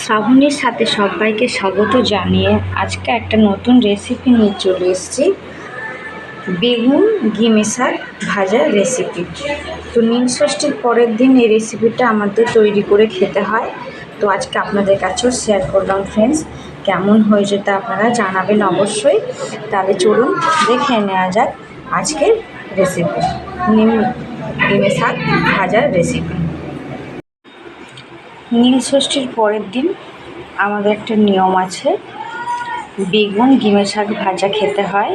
শ্রাবণীর সাথে সবাইকে স্বাগত জানিয়ে আজকে একটা নতুন রেসিপি নিয়ে চলে এসেছি। বেগুন ঘি মেশার ভাজার রেসিপি তো নীল ষষ্ঠীর পরের দিন এই রেসিপিটা আমাদের তৈরি করে খেতে হয়। তো আজকে আপনাদের কাছেও শেয়ার করলাম ফ্রেন্ডস কেমন হয়েছে তা আপনারা জানাবেন অবশ্যই। তাহলে চলুন দেখে নেওয়া যাক আজকের রেসিপি নিম ডিমে শাক ভাজার রেসিপি নীল ষষ্ঠীর পরের দিন আমাদের একটা নিয়ম আছে। বেগুন, ডিমের শাক ভাজা খেতে হয়,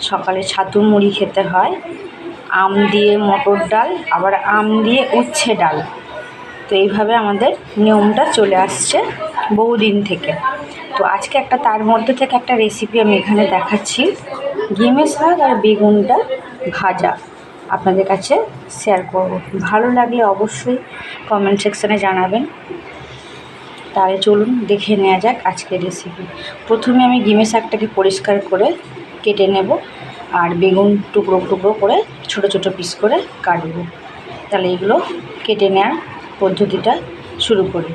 সকালে ছাতু মুড়ি খেতে হয়, আম দিয়ে মটর ডাল, আবার আম দিয়ে উচ্ছে ডাল। তো এইভাবে আমাদের নিয়মটা চলে আসছে বহুদিন থেকে। তো আজকে একটা তার মধ্যে থেকে একটা রেসিপি আমি এখানে দেখাচ্ছি। ঘিমে শাক আর বেগুনটা ভাজা। আপনাদের কাছে শেয়ার করব। ভালো লাগলে অবশ্যই কমেন্ট সেকশানে জানাবেন। তাহলে চলুন দেখে নেওয়া যাক আজকের রেসিপি প্রথমে আমি গিমে শাকটাকে পরিষ্কার করে কেটে নেব আর বেগুন টুকরো টুকরো করে ছোট ছোট পিস করে কাটবো। তাহলে এগুলো কেটে নেওয়ার পদ্ধতিটা শুরু করি।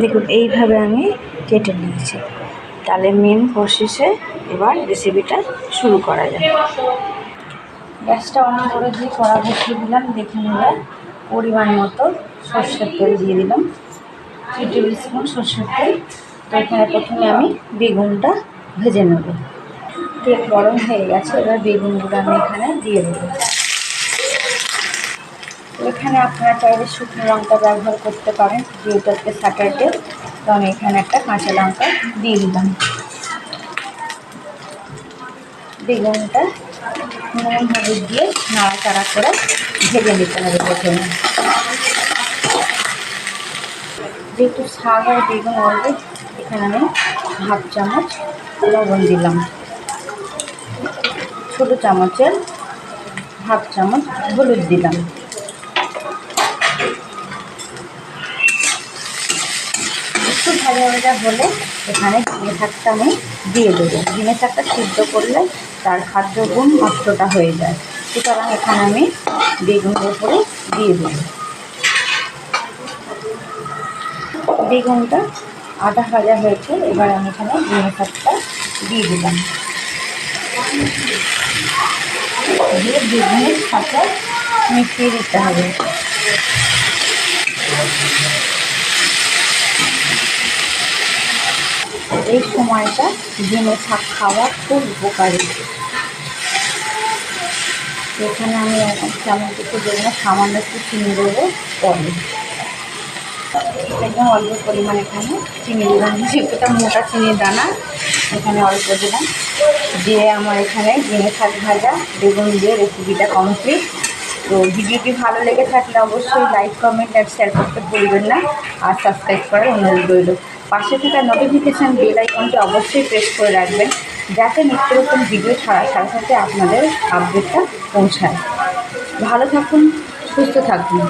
দেখুন, এইভাবে আমি কেটে নিয়েছি। তাহলে মেন প্রসেসে এবার রেসিপিটা শুরু করা যায় গ্যাসটা অন করে দিয়ে কড়া বসিয়ে দিলাম, দেখে নিলাম, পরিমাণ মতো সর্ষের তেল দিয়ে দিলাম। থ্রি টেবিল স্পুন সর্ষের তেল। তো এখানে প্রথমে আমি বেগুনটা ভেজে নেব। তেল গরম হয়ে গেছে, এবার বেগুনগুলো আমি এখানে দিয়ে দেবো। এখানে আপনারা চাইলে শুকনো লঙ্কা ব্যবহার করতে পারেন, যেহেতু আজকে স্যাটারডে তো আমি এখানে একটা কাঁচা লঙ্কা দিয়ে দিলাম। বেগুনটা হলুদ দিয়ে নাড়াচাড়া করে ভেজে নিতে হবে প্রথমে। যেহেতু শাক আর বেগুন অল্প এখানে আমি হাফ চামচ লবণ দিলাম। ছোটো চামচের হাফ চামচ হলুদ দিলাম একটু ভাজা ভাজা হলে এখানে ঝিঙে শাকটা আমি দিয়ে দেবো। ডিমের শাকটা সিদ্ধ করলে তার খাদ্য গুণ নষ্টটা হয়ে যায়। সুতরাং এখানে আমি বেগুনের উপরে দিয়ে দেবো। বেগুনটা আধা ভাজা হয়েছে, এবার আমি এখানে ঝিঙে শাকটা দিয়ে দিলাম। দিয়ে বেগুনের সাথে মিশিয়ে দিতে হবে। সময়টা ডিমে শাক খাওয়া খুব উপকারী। এখানে আমি তেমন কিছু দেবো না সামান্য একটু চিনি দেবো পরে। একদম অল্প পরিমাণ এখানে চিনি দিলাম যেহেতুটা মোটা চিনির দানা, এখানে অল্প দিলাম। দিয়ে আমার এখানে ডিমে শাক ভাজা, বেগুন দিয়ে রেসিপিটা কমপ্লিট তো ভিডিওটি ভালো লেগে থাকলে অবশ্যই লাইক কমেন্ট আর শেয়ার করতে ভুলবেন না। আর সাবস্ক্রাইব করার অনুরোধ রইল। পাশে থাকা নোটিফিকেশান বেল আইকনটি অবশ্যই প্রেস করে রাখবেন, যাতে নিত্য রকম ভিডিও ছাড়ার সাথে সাথে আপনাদের আপডেটটা পৌঁছায়। ভালো থাকুন, সুস্থ থাকুন।